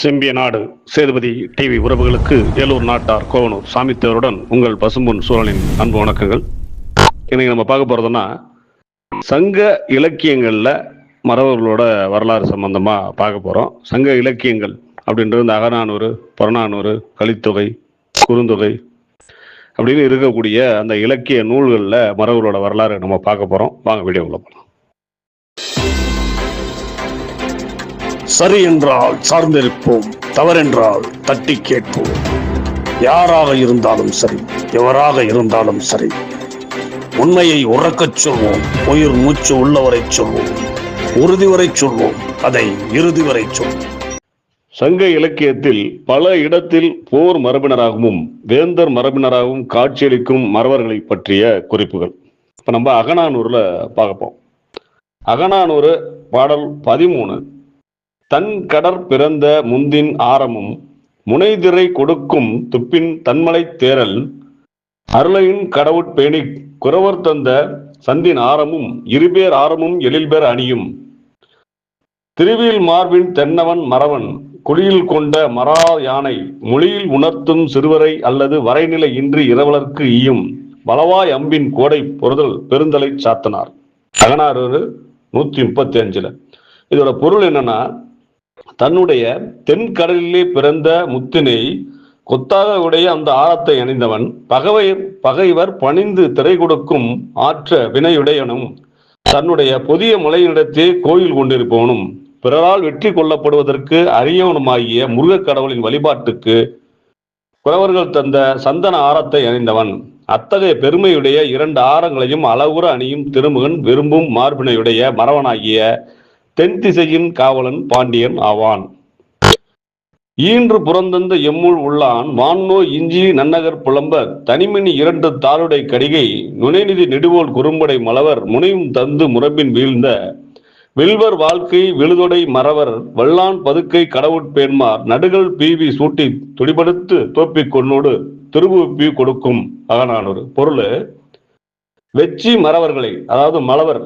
செம்பிய நாடு சேதுபதி டிவி உறவுகளுக்கு ஏலூர் நாட்டார் கோவனூர் சாமித்தேவருடன் உங்கள் பசும்பொன் சூழலின் அன்பு வணக்கங்கள். இன்னைக்கு நம்ம பார்க்க போறதுன்னா சங்க இலக்கியங்களில் மறவர்களோட வரலாறு சம்பந்தமா பார்க்க போறோம். சங்க இலக்கியங்கள் அப்படின்றது இந்த அகநானூறு புறநானூறு கலித்தொகை குறுந்தொகை அப்படின்னு இருக்கக்கூடிய அந்த இலக்கிய நூல்களில் மறவர்களோட வரலாறு நம்ம பார்க்க போறோம். வாங்க வீடியோக்குள்ள போகலாம் சரி என்றால் சார்ந்திருப்போம் தவறென்றால் தட்டி கேட்போம். யாராக இருந்தாலும் சரி எவராக இருந்தாலும் சரி உண்மையை உறக்கச் சொல்வோம் உயிர் மூச்சு உள்ளவரை சொல்வோம் உறுதி வரை சொல்வோம் அதை இறுதி வரை சொல்வோம். சங்க இலக்கியத்தில் பல இடத்தில் போர் மரபினராகவும் வேந்தர் மரபினராகவும் காட்சியளிக்கும் மறவர்களை பற்றிய குறிப்புகள். இப்ப நம்ம அகநானூர்ல பார்ப்போம் அகநானூறு பாடல் பதிமூணு. தன் கடற் பிறந்த முந்தின் ஆரமும் முனைதிரை கொடுக்கும் துப்பின் தன்மலை தேரல் அருளையின் கடவுட்பேணி குறவர் தந்த சந்தின் ஆரமும் இருபேர் ஆரமும் எழில்பேர் அணியும். திருவில் மார்பின் தென்னவன் மறவன் குழியில் கொண்ட மரா யானை மொழியில் உணர்த்தும் சிறுவரை அல்லது வரைநிலை இன்றி இரவலர்க்கு ஈயும் பலவாய் அம்பின் கோடை பொறுதல் பெருந்தலை சாத்தனார். அகனாறு நூத்தி முப்பத்தி அஞ்சுல. இதோட பொருள் என்னன்னா தன்னுடைய தென்கடலிலே பிறந்த முத்தினை கொத்தாக உடைய அந்த ஆரத்தை அணிந்தவன் பகவை பகைவர் பணிந்து திரை கொடுக்கும் ஆற்ற வினையுடையனும் தன்னுடைய புதிய மலையிடத்தே கோயில் கொண்டிருப்பவனும் பிறரால் வெற்றி கொள்ளப்படுவதற்கு அரியவனுமாகிய முருகக் கடவுளின் வழிபாட்டுக்கு குறவர்கள் தந்த சந்தன ஆரத்தை அணிந்தவன் அத்தகைய பெருமையுடைய இரண்டு ஆரங்களையும் அளவுற அணியும் திருமுகன் விரும்பும் மார்பினையுடைய மறவனாகிய தென் திசையின் காவலன் பாண்டியன் ஆவான். ஈன்று புறந்தந்த எம்முள் உள்ளான் வான்னோ இஞ்சி நன்னகர் புலம்ப தனிமணி இரண்டு தாளுடை கடிகை நுனைநிதி நெடுவோல் குறும்படை மலவர் முனையும் தந்து முரபின் வீழ்ந்த வில்வர் வாழ்க்கை விழுதொடை மறவர் வல்லான் பதுக்கை கடவுட்பேன்மார் நடுகள் பீவி சூட்டி துடிபடுத்து தோப்பிக் கொன்னோடு திருவுப்பி கொடுக்கும் அகனானொரு பொருள் வெச்சி மறவர்களை அதாவது மலவர்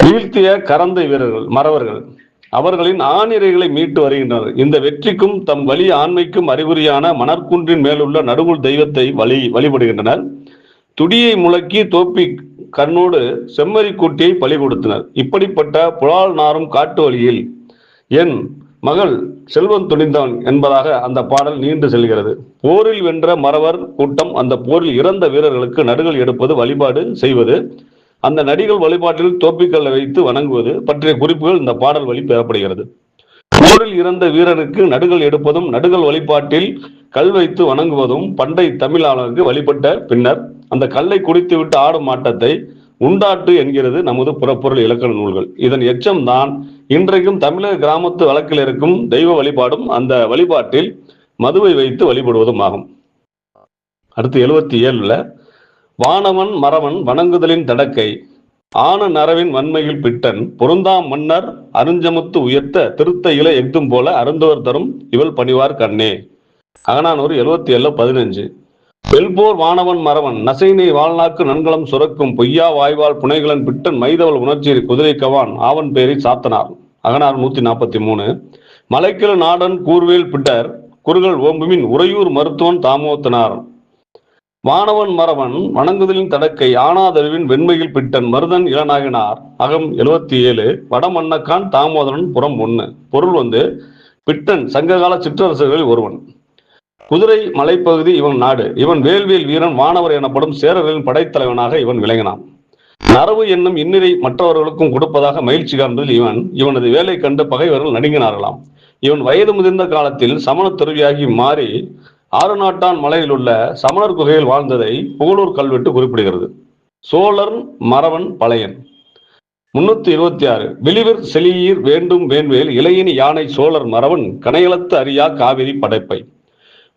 வீழ்த்திய கரந்தை வீரர்கள் மறவர்கள். அவர்களின் ஆணிரைகளை மீட்டு வருகின்றனர். இந்த வெற்றிக்கும் தம் வழி ஆண்மைக்கும் அறிகுறியான மணற்குன்றின் மேலுள்ள நடுவுள் தெய்வத்தை வழி வழிபடுகின்றனர். துடியை முழக்கி தோப்பி கண்ணோடு செம்மறி கூட்டியை பழி கொடுத்தனர் இப்படிப்பட்ட புலால் நாரும் காட்டு வழியில் என் மகள் செல்வன் துணிந்தவன் என்பதாக அந்த பாடல் நீண்டு செல்கிறது. போரில் வென்ற மறவர் கூட்டம் அந்த போரில் இறந்த வீரர்களுக்கு நடுகள் எடுப்பது வழிபாடு செய்வது அந்த நடிகள் வழிபாட்டில் தோப்பிக்கல்லை வைத்து வணங்குவது பற்றிய குறிப்புகள் இந்த பாடல் வழி பெறப்படுகிறது. போரில் இறந்த வீரருக்கு நடுகள் எடுப்பதும் நடுகள் வழிபாட்டில் கல் வைத்து வணங்குவதும் பண்டை தமிழாளருக்கு வழிபட்ட பின்னர் அந்த கல்லை குடித்துவிட்டு ஆடும் ஆட்டத்தை உண்டாட்டு என்கிறது நமது புறப்பொருள் இலக்கண நூல்கள். இதன் எச்சம்தான் இன்றைக்கும் தமிழக கிராமத்து வழக்கில் இருக்கும் தெய்வ வழிபாடும் அந்த வழிபாட்டில் மதுவை வைத்து வழிபடுவதும் ஆகும். அடுத்து எழுபத்தி ஏழுல வானவன் மறவன் வணங்குதலின் தடக்கை ஆன நரவின் வன்மையில் பிட்டன் பொருந்தாம் மன்னர் அருஞ்சமுத்து உயர்த்த திருத்த இல எக்தும் போல அருந்தவர் தரும் இவள் பணிவார் கண்ணே. அகனானூர் எழுபத்தி ஏழு பதினஞ்சு. வெல்போர் வானவன் மறவன் நசைனை வாழ்நாக்கு நன்கலம் சுரக்கும் பொய்யா வாய்வால் புனைகளன் பிட்டன் மைதவள் உணர்ச்சியில் குதிரை கவான் ஆவன் பேரை சாத்தனார். அகனார் நூத்தி நாற்பத்தி மூணு மலைக்கிழ நாடன் கூர்வேல் பிட்டர் குறுகள் ஓம்புமின் உறையூர் மருத்துவன் தாமோத்தனார். வானவன் மறவன் வணங்குதலின் தடக்கை ஆனாதருவின் வெண்மையில் பிட்டன் மருதன் இளநாயகனார். அகம் எழுபத்தி ஏழு வடமன்னக்கான் தாமோதரன் புறம் ஒன்று பொருள் வந்து பிட்டன் சங்ககால சிற்றரசர்களில் ஒருவன். குதிரை மலைப்பகுதி இவன் நாடு. இவன் வேல்வேல் வீரன் வானவர் எனப்படும் சேரர்களின் படைத்தலைவனாக இவன் விளங்கினான். நரவு என்னும் இன்னிரை மற்றவர்களுக்கும் கொடுப்பதாக மகிழ்ச்சி காண்பதில் இவன் இவனது வேலை கண்டு பகைவர்கள் நடுங்கினார்களாம். இவன் வயது முதிர்ந்த காலத்தில் சமண துறவியாகி மாறி ஆறு நாட்டான் மலையில் உள்ள சமணர் குகையில் வாழ்ந்ததை புகழூர் கல்வெட்டு குறிப்பிடுகிறது. சோழர் மறவன் பழையன். முன்னூத்தி இருபத்தி ஆறு. வெளிவர் செலியீர் வேண்டும் வேண்வேல் இளையினி யானை சோழர் மறவன் கனையளத்து அறியா காவிரி படைப்பை.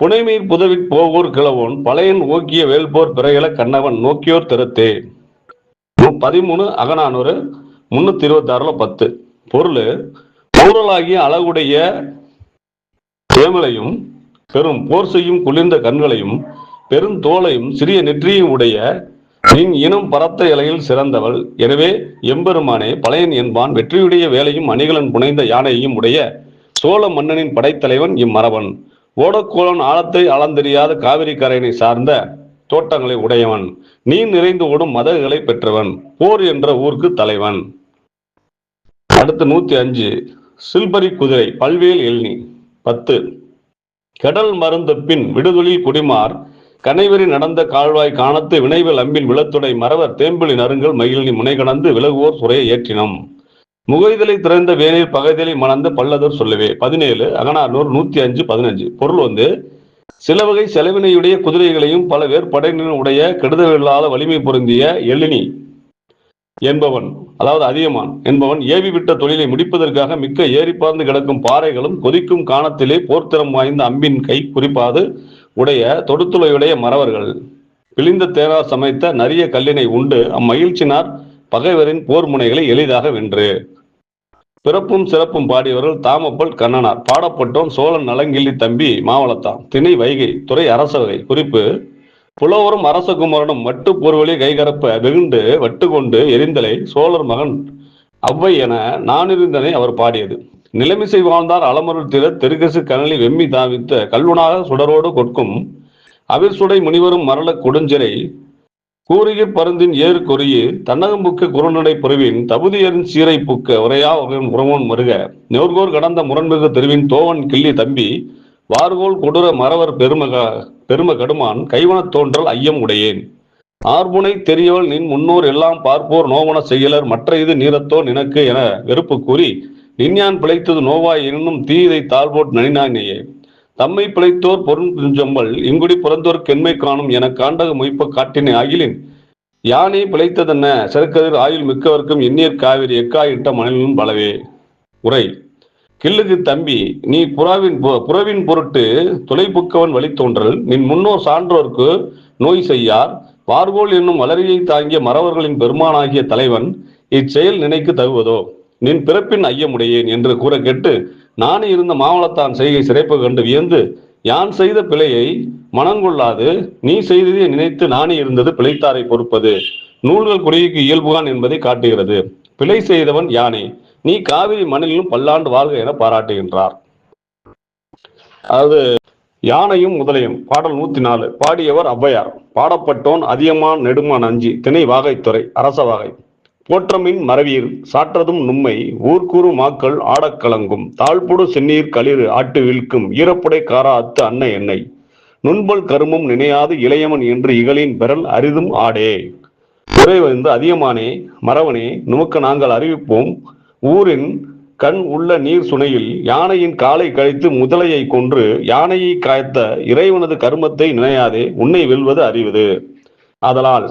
புனைமீர் புதவிற் போவோர் கிழவோன் பழையன் ஓக்கிய வேல்போர் பிறையல கண்ணவன் நோக்கியோர் திறத்தே. பதிமூணு அகநானூறு. முன்னூத்தி இருபத்தி ஆறுல பத்து. பொருள் ஊரலாகிய அழகுடைய தேமலையும் பெரும் போர் செய்யும் குளிர்ந்த கண்களையும் பெருந்தோலையும் சிறிய நெற்றியும் உடைய நின் இனம் பரத்த இலையில் சிறந்தவள். எனவே எம்பெருமானே பழையன் என்பான் வெற்றியுடைய வேலையும் அணிகலன் புனைந்த யானையையும் உடைய சோழ மன்னனின் படைத்தலைவன் இம்மரவன் ஓடக்கோலன் ஆழத்தை அளந்தெரியாத காவிரி கரையினை சார்ந்த தோட்டங்களை உடையவன். நீர் நிறைந்து ஓடும் மதகுகளை பெற்றவன். போர் என்ற ஊருக்கு தலைவன். அடுத்து நூத்தி அஞ்சு. சில்பரி குதிரை பல்வேல் எழினி. பத்து. கடல் மருந்த பின் விடுதொழில் குடிமார் கனைவரி நடந்த கால்வாய் காணத்து வினைவில் அம்பின் விளத்துடை மறவர் தேம்பிளி நருங்கள் மயிலினி முனை கடந்து விலகுவோர் சுரையை ஏற்றினம். முகைதலை திறந்த வேனில் பகைதலை மணந்து பல்லதர் சொல்லவே. பதினேழு அகனானூர் நூத்தி அஞ்சு பதினஞ்சு. பொருள் வந்து சில வகை செலவினையுடைய குதிரைகளையும் பல வேறுபடையினரும் உடைய கெடுதலில்லாத வலிமை பொருந்திய எழினி. என்பவன் அதாவது அதியமான் என்பவன் ஏவி விட்ட தொழிலை முடிப்பதற்காக மிக்க ஏறி பார்ந்து கிடக்கும் பாறைகளும் கொதிக்கும் காணத்திலே போர்த்திறம் வாய்ந்த அம்பின் கை குறிப்பாது உடைய தொடுத்துளையுடைய மறவர்கள். பிழிந்த தேனார் சமைத்த நரிய கல்லினை உண்டு அம்மகிழ்ச்சினார் பகைவரின் போர் முனைகளை எளிதாக வென்று. பிறப்பும் சிறப்பும் பாடியவர்கள் தாமப்பல் கண்ணனார். பாடப்பட்டோன் சோழன் நலங்கிள்ளி தம்பி மாவளத்தான். திணை வைகை துறை அரசவகை குறிப்பு புலவரும் அரசகுமாரனும் மட்டு பொருவழி கைகரப்ப வெகுண்டு வட்டு கொண்டு எரிந்தலை சோழர் மகன் அவ்வை என நானிருந்தனை அவர் பாடியது. நிலைமிசை வாழ்ந்தார் அலமருள் திற தெருகசு கனலி வெம்மி தாவித்த கல்வனாக சுடரோடு கொட்கும் அவிர் சுடை முனிவரும் மரள கொடுஞ்சிறை கூறிய பருந்தின் ஏறு கொறியு தன்னகம்புக்கு குறுநடை பொருவின் தகுதியரின் சீரை புக்க உரையா உறவோன் மருக. நெர்கோர் கடந்த முரண்மிகு தெருவின் தோவன் கிள்ளி தம்பி வார்கோல் கொடூர மறவர் பெருமக பெரும கடுமான் கைவனத் தோன்றல் ஐயம் உடையேன். ஆர்முனை தெரியவள் நின் முன்னோர் எல்லாம் பார்ப்போர் நோவன செயலர் மற்ற இது நீரத்தோ நினக்கு என வெறுப்பு கூறி நின்யான் பிழைத்தது நோவாய் எனும் தீயதை தாழ்போட் நனினானேயே தம்மை பிழைத்தோர் பொருஞ்சொம்பல் இங்குடி பிறந்தோர் கெண்மை காணும் என காண்டக மொய்ப்ப காட்டினை ஆகிலின். யானை பிழைத்ததென்ன செருக்கதிர் ஆயுள் மிக்கவர்க்கும் எண்ணீர் காவிரி எக்காயிட்ட மணலும் பலவே. உரை. கில்லுக்கு தம்பி நீ புறாவின் புறவின் பொருட்டு துளைப்புக்கவன் வழித்தோன்றல் நின் முன்னோர் சான்றோர்க்கு நோய் செய்யார் பார்கோல் என்னும் வளரியை தாங்கிய மறவர்களின் பெருமானாகிய தலைவன் இச்செயல் நினைக்கு தகுவதோ? நின் பிறப்பின் ஐயமுடையேன் என்று கூற கேட்டு நானே இருந்த மாவளத்தான் செய்கை சிறைப்பு கண்டு வியந்து யான் செய்த பிழையை மனங்கொள்ளாது நீ செய்ததை நினைத்து நானே இருந்தது பிழைத்தாரை பொறுப்பது. நூல்கள் குறிக்கு இயல்புகான் என்பதை காட்டுகிறது. பிழை செய்தவன் யானே? நீ காவிரி மண்ணிலும் பல்லாண்டு வாழ்க என பாராட்டுகின்றார். அதாவது யானையும் முதலையும் பாடல் நூத்தி நாலு பாடியவர் ஔவையார். பாடப்பட்டோன் அதியமான் நெடுமான் அஞ்சி திணை வாகைத்துறை அரச வாகை. போற்றமின் மறவீர் சாற்றதும் நும்மை ஊர்க்கூறு மாக்கள் ஆடக்கலங்கும் தாழ்புடு செந்நீர் களிறு ஆட்டு வில்க்கும் ஈரப்புடை காரா அத்து அன்ன எண்ணெய் நுண்பல் கருமும் நினையாது இளையவன் என்று இகலின் பெறல் அரிதும் ஆடே. உரை வந்து அதியமானே மறவனே நுமக்கு நாங்கள் அறிவிப்போம். ஊரின் கண் உள்ள நீர் சுனையில் யானையின் காலை கழித்து முதலையை கொன்று யானையை காய்த்த இறைவனது கருமத்தை நினையாதே உன்னை வெல்வது அறிவது. ஆதலால்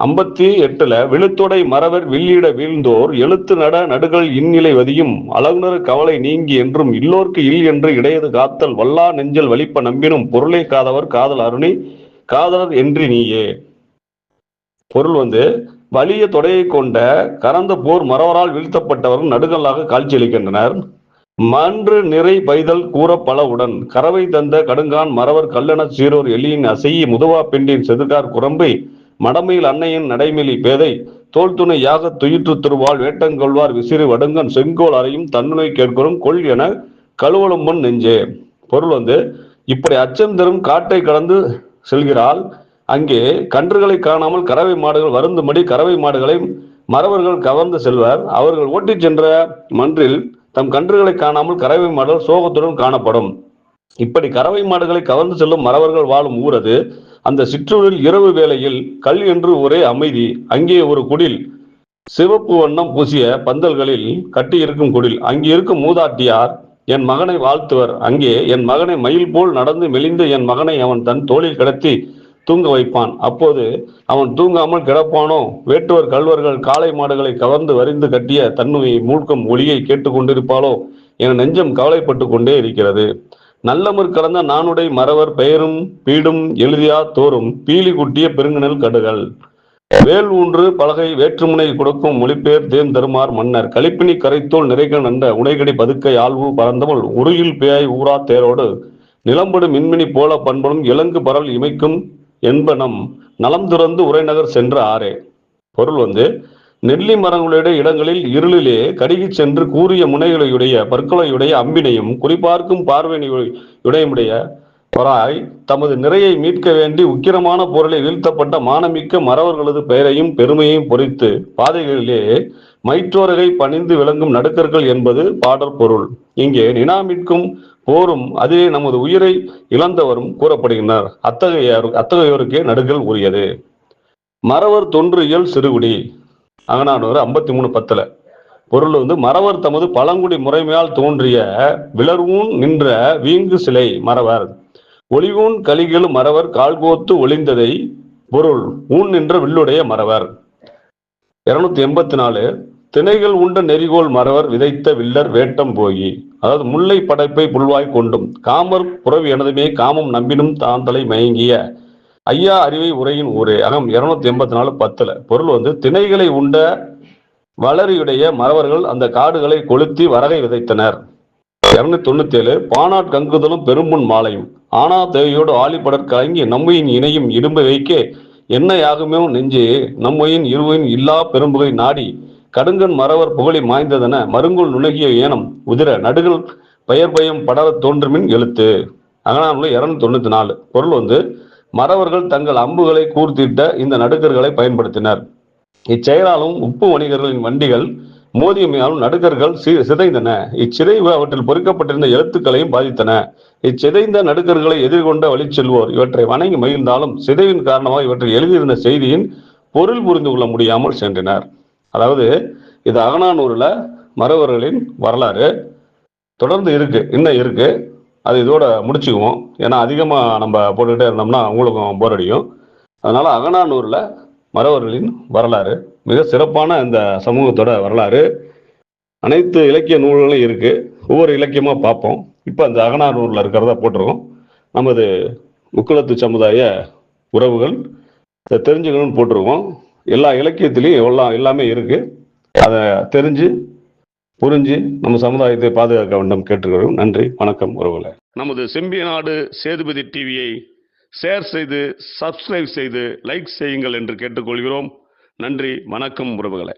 ஐம்பத்தி எட்டுல விழுத்தொடை மறவர் வில்லிட வீழ்ந்தோர் எழுத்து நட நடுகள் இந்நிலை வதியும் அழகுணர் கவலை நீங்கி என்றும் இல்லோர்க்கு இல் என்று இடையது காத்தல் வல்லா நெஞ்சல் வலிப்ப நம்பினும் பொருளை காதவர் காதல் அருணி காதலர் என்று நீயே. பொருள் வந்து வலிய தொடையை கொண்ட கறந்த போர் மறவரால் வீழ்த்தப்பட்டவர்கள் நடுகல்லாக காட்சியளிக்கின்றனர். மன்று நிறை பைதல் கூற பலவுடன் கறவை தந்த கடுங்கான் மறவர் கல்லென சீரோர் எலியின் அசையி முதுவா பெண்டின் செதுகார் குரம்பை மடமையில் அன்னையின் நடைமேலி பேதை தோல் துணை யாக துயிற்று திருவாள் வேட்டங்கொள்வார் விசிறு வடுங்கன் செங்கோல் அறையும் தன்னுணை கேட்கிறோம் கொள் என கழுவலும் முன் நெஞ்சே. பொருள் வந்து இப்படி அச்சம் தரும் காட்டை கடந்து செல்கிறாள் அங்கே கன்றுகளை காணாமல் கறவை மாடுகள் வருந்தும்படி கறவை மாடுகளை மறவர்கள் கவர்ந்து செல்வர். அவர்கள் ஓட்டிச் சென்ற மன்றில் தம் கன்றுகளை காணாமல் கறவை மாடுகள் சோகத்துடன் காணப்படும். இப்படி கறவை மாடுகளை கவர்ந்து செல்லும் மறவர்கள் வாழும் ஊரது. அந்த சிற்றூரில் இரவு வேளையில் கல் என்று ஒரே அமைதி. அங்கே ஒரு குடில் சிவப்பு வண்ணம் பூசிய பந்தல்களில் கட்டியிருக்கும் குடில். அங்கே இருக்கும் மூதாட்டியார் என் மகனை வாழ்த்துவர். அங்கே என் மகனை மயில் போல் நடந்து மெலிந்து என் மகனை அவன் தன் தோளில் கிடத்தி தூங்க வைப்பான். அப்போது அவன் தூங்காமல் கிடப்பானோ? வேட்டுவர் கல்வர்கள் காளை மாடுகளை கவர்ந்து வரிந்து கட்டிய தன்னுவை மூழ்கும் ஒளியை கேட்டுக்கொண்டிருப்பாளோ? என நெஞ்சம் கவலைப்பட்டு கொண்டே இருக்கிறது. நல்லமர் கலந்த நானுடை மறவர் பெயரும் பீடும் எழுதியா தோறும் பீலி குட்டிய பெருங்கனல் கடுகள். வேல் ஊன்று பலகை வேற்றுமுனை கொடுக்கும் மொழிபெயர் தேன் தருமார் மன்னர். கலிப்பினி கரைத்தோல் நிறைக நண்ட உடைகடி பதுக்கை ஆழ்வு பறந்தவள் உருயில் பேய் ஊரா தேரோடு. நிலம்படு மின்மினி போல பண்படும் இலங்கு பரல் இமைக்கும் என்பனம் நலம் துறந்து உரைநகர் சென்ற ஆறே. பொருள் வந்து நெல்லி மரங்களுடைய இடங்களில் இருளிலே கருகிச் சென்று கூறிய முனைகளையுடைய பற்களையுடைய அம்பினையும் குறிப்பார்க்கும் பார்வையுடையமுடைய பராய் தமது நிறையை மீட்க வேண்டி உக்கிரமான பொருளை வீழ்த்தப்பட்ட மானமிக்க மறவர்களது பெயரையும் பெருமையையும் பொறித்து பாதைகளிலே மைற்றோரகை பணிந்து விளங்கும் நடுக்கர்கள் என்பது பாடற் பொருள். இங்கே நினாமிற்கும் போரும் அதிலே நமது உயிரை இழந்தவரும் கூறப்படுகின்றனர். அத்தகைய அத்தகையோருக்கே நடுகள் உரியது. மறவர் தொன்றியல் சிறுகுடி. அகனானூர் ஐம்பத்தி மூணு பத்துல. பொருள் வந்து மறவர் தமது பழங்குடி முறைமையால் தோன்றிய விளர்வூன் நின்ற வீங்கு சிலை மறவர். ஒளிவூன் கலிகள் மறவர் கால்கோத்து ஒளிந்ததை பொருள் ஊன் நின்ற வில்லுடைய மறவர். இருநூத்தி எண்பத்தி நாலு திணைகள் உண்ட நெறிகோல் மறவர் விதைத்த வில்லர் வேட்டம் போகி. அதாவது முல்லை படைப்பை புல்வாய் கொண்டும் காமர் புறவி எனதுமே காமம் நம்பினும் தாந்தலை மயங்கிய ஐயா அறிவை உரையின் ஊரே. அகம் இருநூத்தி எண்பத்தி நாலு பத்துல. பொருள் வந்து திணைகளை உண்ட வளரியுடைய மறவர்கள் அந்த காடுகளை கொளுத்தி வரகை விதைத்தனர். இருநூத்தி தொண்ணூத்தி ஏழு பானாட் கங்குதலும் பெரும்புண் மாலையும். ஆனா தேவையோடு ஆலிப்படற் கலங்கி நம்மையின் இணையும் இடும்பை வைக்க என்ன யாகுமே நெஞ்சு நம்மையின் இருவையின் இல்லா பெரும்புகை நாடி கடுங்கன் மறவர் புகழி மாய்ந்ததென மருங்குள் நுணுகிய ஏனம் உதிர நடுகள் பெயர் பயம் படரத் தோன்றுமின் எழுத்து. அகனானூல் இருநூத்தி தொண்ணூத்தி நாலு. பொருள் வந்து மறவர்கள் தங்கள் அம்புகளை கூர்த்திட்ட இந்த நடுக்கர்களை பயன்படுத்தினர். இச்செயலாலும் உப்பு வணிகர்களின் வண்டிகள் மோதியமையாலும் நடுக்கர்கள் சி- சிதைந்தன. இச்சிதைவு அவற்றில் பொறிக்கப்பட்டிருந்த எழுத்துக்களையும் பாதித்தன. இச்சிதைந்த நடுக்கர்களை எதிர்கொண்ட வழி செல்வோர் இவற்றை வணங்கி மகிழ்ந்தாலும் சிதைவின் காரணமாக இவற்றில் எழுதியிருந்த செய்தியின் பொருள் புரிந்து கொள்ள முடியாமல் சென்றனர். அதாவது இது அகனானூரில் மறவர்களின் வரலாறு. தொடர்ந்து இருக்கு இன்னும் இருக்கு. அது இதோட முடிச்சுக்குவோம். ஏன்னா அதிகமாக நம்ம போட்டுக்கிட்டே இருந்தோம்னா உங்களுக்கும் போர் அடிக்கும். அதனால அகனானூரில் மறவர்களின் வரலாறு மிக சிறப்பான இந்த சமூகத்தோட வரலாறு. அனைத்து இலக்கிய நூல்களும் இருக்கு. ஒவ்வொரு இலக்கியமா பார்ப்போம். இப்போ அந்த அகனானூரில் இருக்கிறதா போட்டிருக்கோம். நமது முக்குளத்து சமுதாய உறவுகள் இதை தெரிஞ்சுக்கணும்னு போட்டிருக்கோம். எல்லா இலக்கியத்திலையும் எல்லாம் எல்லாமே இருக்கு. அதை தெரிஞ்சு புரிஞ்சு நம்ம சமுதாயத்தை பாதுகாக்க வேண்டும் கேட்டுக்கிறோம் நன்றி வணக்கம் உறவுகளை. நமது செம்பியநாடு சேதுபதி டிவியை ஷேர் செய்து சப்ஸ்கிரைப் செய்து லைக் செய்யுங்கள் என்று கேட்டுக்கொள்கிறோம். நன்றி வணக்கம் உறவுகளை.